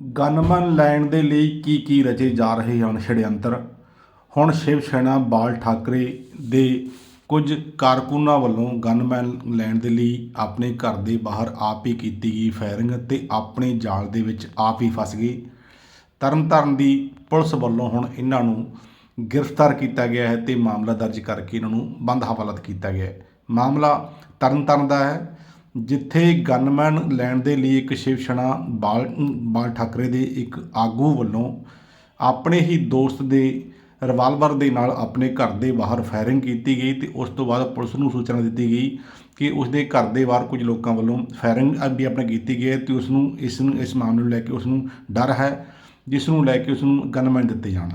ਗਨਮਨ ਲੈਣ ਦੇ ਲਈ ਕੀ ਕੀ ਰਚੇ ਜਾ ਰਹੇ ਹਨ ਛੜਯੰਤਰ ਹੁਣ ਸ਼ਿਵ ਸੈਨਾ ਬਾਲ ਠਾਕਰੇ ਦੇ ਕੁਝ ਕਾਰਕੁਨਾਂ ਵੱਲੋਂ ਗਨਮੈਨ ਲੈਣ ਦੇ ਲਈ ਆਪਣੇ ਘਰ ਦੇ ਬਾਹਰ ਆਪ ਹੀ ਕੀਤੀ ਗਈ ਫਾਇਰਿੰਗ ਤੇ ਆਪਣੇ ਜਾਲ ਦੇ ਵਿੱਚ ਆਪ ਹੀ ਫਸ ਗਏ। ਤਰਨਤਾਰਨ ਦੀ ਪੁਲਿਸ ਵੱਲੋਂ ਹੁਣ ਇਹਨਾਂ ਨੂੰ ਗ੍ਰਿਫਤਾਰ ਕੀਤਾ ਗਿਆ ਹੈ ਤੇ ਮਾਮਲਾ ਦਰਜ ਕਰਕੇ ਇਹਨਾਂ ਨੂੰ ਬੰਦ ਹਵਾਲਤ ਕੀਤਾ ਗਿਆ ਹੈ। ਮਾਮਲਾ ਤਰਨਤਾਰਨ ਦਾ ਹੈ। ਜਿੱਥੇ ਗਨਮੈਨ ਲੈਣ ਦੇ ਲਈ ਇੱਕ ਸ਼ਿਵ ਸੈਨਾ ਬਾਲ ਬਾਲ ਠਾਕਰੇ ਦੇ ਇੱਕ ਆਗੂ ਵੱਲੋਂ ਆਪਣੇ ਹੀ ਦੋਸਤ ਦੇ ਰਿਵਾਲਵਰ ਦੇ ਨਾਲ ਆਪਣੇ ਘਰ ਦੇ ਬਾਹਰ ਫਾਇਰਿੰਗ ਕੀਤੀ ਗਈ ਤੇ ਉਸ ਤੋਂ ਬਾਅਦ ਪੁਲਿਸ ਨੂੰ ਸੂਚਨਾ ਦਿੱਤੀ ਗਈ ਕਿ ਉਸ ਦੇ ਘਰ ਦੇ ਬਾਹਰ ਕੁਝ ਲੋਕਾਂ ਵੱਲੋਂ ਫਾਇਰਿੰਗ ਵੀ ਆਪਣੇ ਕੀਤੀ ਗਈ ਹੈ ਤੇ ਉਸ ਨੂੰ ਇਸ ਨੂੰ, ਇਸ ਮਾਮਲੇ ਨੂੰ ਲੈ ਕੇ ਉਸ ਨੂੰ ਡਰ ਹੈ, ਜਿਸ ਨੂੰ ਲੈ ਕੇ ਉਸ ਨੂੰ ਗਨਮੈਨ ਦਿੱਤੇ ਜਾਣ।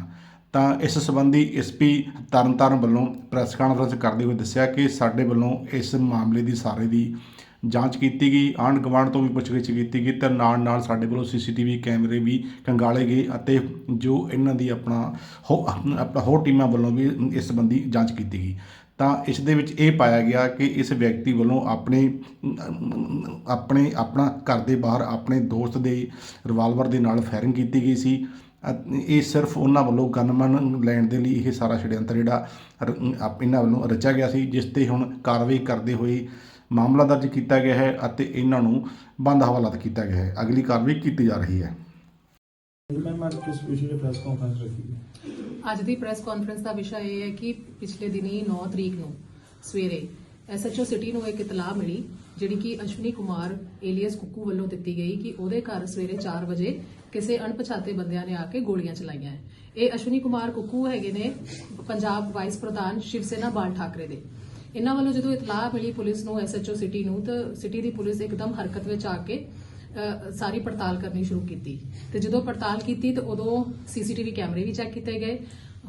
ਤਾਂ ਇਸ ਸੰਬੰਧੀ ਐਸਪੀ ਤਰਨਤਾਰਨ ਵੱਲੋਂ ਪ੍ਰੈਸ ਕਾਨਫਰੰਸ ਕਰਦੇ ਹੋਏ ਦੱਸਿਆ ਕਿ ਸਾਡੇ ਵੱਲੋਂ ਇਸ ਮਾਮਲੇ ਦੀ ਸਾਰੇ ਦੀ ਜਾਂਚ ਕੀਤੀ ਗਈ, ਆਂਢ ਗੁਆਂਢ ਤੋਂ ਵੀ ਪੁੱਛਗਿੱਛ ਕੀਤੀ ਗਈ ਤੇ ਨਾਲ ਨਾਲ ਸਾਡੇ ਵੱਲੋਂ ਸੀਸੀਟੀਵੀ ਕੈਮਰੇ ਵੀ ਕੰਗਾਲੇ ਗਏ ਅਤੇ ਜੋ ਇਹਨਾਂ ਦੀ ਆਪਣਾ ਹੋ ਆਪਣਾ ਹੋਰ ਟੀਮਾਂ ਵੱਲੋਂ ਵੀ ਇਸ ਸੰਬੰਧੀ ਜਾਂਚ ਕੀਤੀ ਗਈ। ਤਾਂ ਇਸ ਦੇ ਵਿੱਚ ਇਹ ਪਾਇਆ ਗਿਆ ਕਿ ਇਸ ਵਿਅਕਤੀ ਵੱਲੋਂ ਆਪਣੇ ਆਪਣੇ, ਆਪਣਾ ਘਰ ਦੇ ਬਾਹਰ ਆਪਣੇ ਦੋਸਤ ਦੇ ਰਿਵਾਲਵਰ ਦੇ ਨਾਲ ਫਾਇਰਿੰਗ ਕੀਤੀ ਗਈ ਸੀ। ਇਹ ਸਿਰਫ ਉਹਨਾਂ ਵੱਲੋਂ ਗਨਮਨ ਲੈਣ ਦੇ ਲਈ ਇਹ ਸਾਰਾ ਛੜਯੰਤਰ ਜਿਹੜਾ ਇਹਨਾਂ ਵੱਲੋਂ ਰਚਿਆ ਗਿਆ ਸੀ, ਜਿਸ ਤੇ ਹੁਣ ਕਾਰਵਾਈ ਕਰਦੇ ਹੋਏ ਮਾਮਲਾ ਦਰਜ ਕੀਤਾ ਗਿਆ ਹੈ ਅਤੇ ਇਹਨਾਂ ਨੂੰ ਬੰਦ ਹਵਾਲਾਤ ਕੀਤਾ ਗਿਆ ਹੈ। ਅਗਲੀ ਕਾਰਵਾਈ ਕੀਤੀ ਜਾ ਰਹੀ ਹੈ। ਮੈਮ ਅੱਜ ਕਿਸ ਵਿਸ਼ੇ ਤੇ ਪ੍ਰੈਸ ਕਾਨਫਰੰਸ ਰੱਖੀ ਹੈ? ਅੱਜ ਦੀ ਪ੍ਰੈਸ ਕਾਨਫਰੰਸ ਦਾ ਵਿਸ਼ਾ ਇਹ ਹੈ ਕਿ ਪਿਛਲੇ ਦਿਨੀ 9 ਤਰੀਕ ਨੂੰ ਸਵੇਰੇ ਐਸਐਚਓ ਸਿਟੀ ਨੂੰ ਇੱਕ ਇਤਲਾਹ ਮਿਲੀ ਜਿਹੜੀ ਕਿ ਅਸ਼ਵਨੀ ਕੁਮਾਰ ਏਲੀਅਸ ਕੁੱਕੂ ਵੱਲੋਂ ਦਿੱਤੀ ਗਈ ਕਿ ਉਹਦੇ ਘਰ ਸਵੇਰੇ 4 ਵਜੇ ਕਿਸੇ ਅਣਪਛਾਤੇ ਬੰਦਿਆਂ ਨੇ ਆ ਕੇ ਗੋਲੀਆਂ ਚਲਾਈਆਂ ਇਹ ਅਸ਼ਵਨੀ ਕੁਮਾਰ ਕੁੱਕੂ ਹੈਗੇ ਨੇ ਪੰਜਾਬ ਵਾਈਸ ਪ੍ਰਧਾਨ ਸ਼ਿਵ ਸੈਨਾ ਬਾਲ ਠਾਕਰੇ ਦੇ। ਇਹਨਾਂ ਵੱਲੋਂ ਜਦੋਂ ਇਤਲਾਹ ਮਿਲੀ ਪੁਲਿਸ ਨੂੰ, ਐਸਐਚਓ ਸਿਟੀ ਨੂੰ, ਤਾਂ ਸਿਟੀ ਦੀ ਪੁਲਿਸ ਇੱਕਦਮ ਹਰਕਤ ਵਿੱਚ ਆ ਕੇ ਸਾਰੀ ਪੜਤਾਲ ਕਰਨੀ ਸ਼ੁਰੂ ਕੀਤੀ। ਤੇ ਜਦੋਂ ਪੜਤਾਲ ਕੀਤੀ, ਤੇ ਉਦੋਂ ਸੀਸੀਟੀਵੀ ਕੈਮਰੇ ਵੀ ਚੈੱਕ ਕੀਤੇ ਗਏ,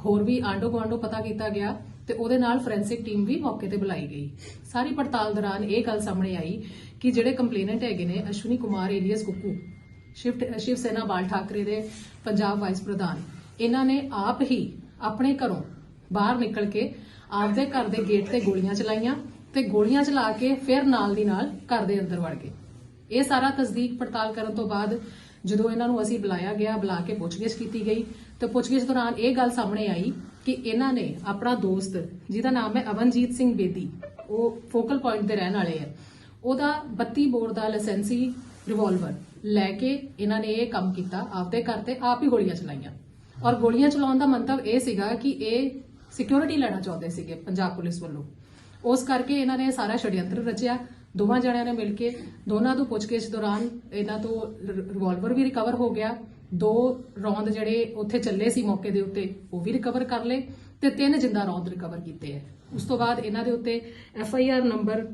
ਹੋਰ ਵੀ ਆਂਡੋ ਗੁਆਂਢੋ ਪਤਾ ਕੀਤਾ ਗਿਆ, ਤੇ ਉਹਦੇ ਨਾਲ ਫੋਰੈਂਸਿਕ ਟੀਮ ਵੀ ਮੌਕੇ ਤੇ ਬੁਲਾਈ ਗਈ। ਸਾਰੀ ਪੜਤਾਲ ਦੌਰਾਨ ਇਹ ਗੱਲ ਸਾਹਮਣੇ ਆਈ ਕਿ ਜਿਹੜੇ ਕੰਪਲੇਨੈਂਟ ਹੈਗੇ ਨੇ, ਅਸ਼ਵਨੀ ਕੁਮਾਰ, ਏਲੀਅਸ ਕੁੱਕੂ, ਸ਼ਿਵ ਸ਼ਿਵ ਸੈਨਾ ਬਾਲ ਠਾਕਰੇ ਦੇ ਪੰਜਾਬ ਵਾਈਸ ਪ੍ਰਧਾਨ, ਇਹਨਾਂ ਨੇ ਆਪ ਹੀ ਆਪਣੇ ਘਰੋਂ ਬਾਹਰ ਨਿਕਲ ਕੇ ਆਪਦੇ ਘਰ ਦੇ ਗੇਟ ਤੇ ਗੋਲੀਆਂ ਚਲਾਈਆਂ ਤੇ ਗੋਲੀਆਂ ਚਲਾ ਕੇ ਫਿਰ ਨਾਲ ਦੀ ਨਾਲ ਘਰ ਦੇ ਅੰਦਰ ਵੜ ਗਏ। ਇਹ ਸਾਰਾ ਤਸਦੀਕ ਪੜਤਾਲ ਕਰਨ ਤੋਂ ਬਾਅਦ ਜਦੋਂ ਇਹਨਾਂ ਨੂੰ ਅਸੀਂ ਬੁਲਾਇਆ ਗਿਆ, ਬੁਲਾ ਕੇ ਪੁੱਛਗਿੱਛ ਕੀਤੀ ਗਈ ਤੇ ਪੁੱਛਗਿੱਛ ਦੌਰਾਨ ਇਹ ਗੱਲ ਸਾਹਮਣੇ ਆਈ ਕਿ ਇਹਨਾਂ ਨੇ ਆਪਣਾ ਦੋਸਤ, ਜਿਹਦਾ ਨਾਮ ਹੈ ਅਵਨਜੀਤ ਸਿੰਘ ਬੇਦੀ, ਉਹ ਫੋਕਲ ਪੁਆਇੰਟ ਦੇ ਰਹਿਣ ਵਾਲੇ ਹੈ ਉਹਦਾ 32 ਬੋਰ ਦਾ ਲਾਇਸੈਂਸੀ ਰਿਵਾਲਵਰ ਲੈ ਕੇ ਇਹਨਾਂ ਨੇ ਇਹ ਕੰਮ ਕੀਤਾ, ਆਪਦੇ ਘਰ ਤੇ ਆਪ ਹੀ ਗੋਲੀਆਂ ਚਲਾਈਆਂ। ਔਰ ਗੋਲੀਆਂ ਚਲਾਉਣ ਦਾ ਮੰਤਵ ਇਹ ਸੀਗਾ ਕਿ ਇਹ ਸਿਕਿਉਰਿਟੀ ਲੈਣਾ ਚਾਹੁੰਦੇ ਸੀਗੇ ਪੰਜਾਬ ਪੁਲਿਸ ਵੱਲੋਂ। ਉਸ ਕਰਕੇ ਇਹਨਾਂ ਨੇ ਸਾਰਾ ਛੜਯੰਤਰ ਰਚਿਆ, ਦੋਵਾਂ ਜਣਿਆਂ ਨੇ ਮਿਲ ਕੇ, ਦੋਨਾਂ ਤੋਂ ਪੁੱਛਗਿੱਛ ਦੌਰਾਨ ਇਹਨਾਂ ਤੋਂ ਰਿਵਾਲਵਰ ਵੀ ਰਿਕਵਰ ਹੋ ਗਿਆ। ਦੋ ਰੌਂਦ ਜਿਹੜੇ ਉੱਥੇ ਚੱਲੇ ਸੀ ਮੌਕੇ ਦੇ ਉੱਤੇ, ਉਹ ਵੀ ਰਿਕਵਰ ਕਰ ਲਏ ਤੇ ਤਿੰਨ ਜਿੰਦਾ ਰੌਂਦ ਰਿਕਵਰ ਕੀਤੇ ਹੈ ਉਸ ਤੋਂ ਬਾਅਦ ਇਹਨਾਂ ਦੇ ਉੱਤੇ ਐਫ ਆਈ ਆਰ ਨੰਬਰ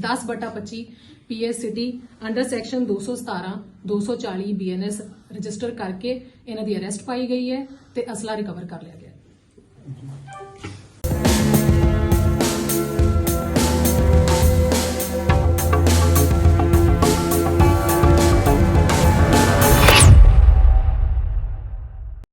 10 ਬਟਾ 25 PS city under section 217 240 BNS register ਕਰਕੇ ਇਹਨਾਂ ਦੀ ਅਰੈਸਟ ਪਾਈ ਗਈ ਹੈ ਤੇ ਅਸਲਾ ਰਿਕਵਰ ਕਰ ਲਿਆ ਗਿਆ। Thank you.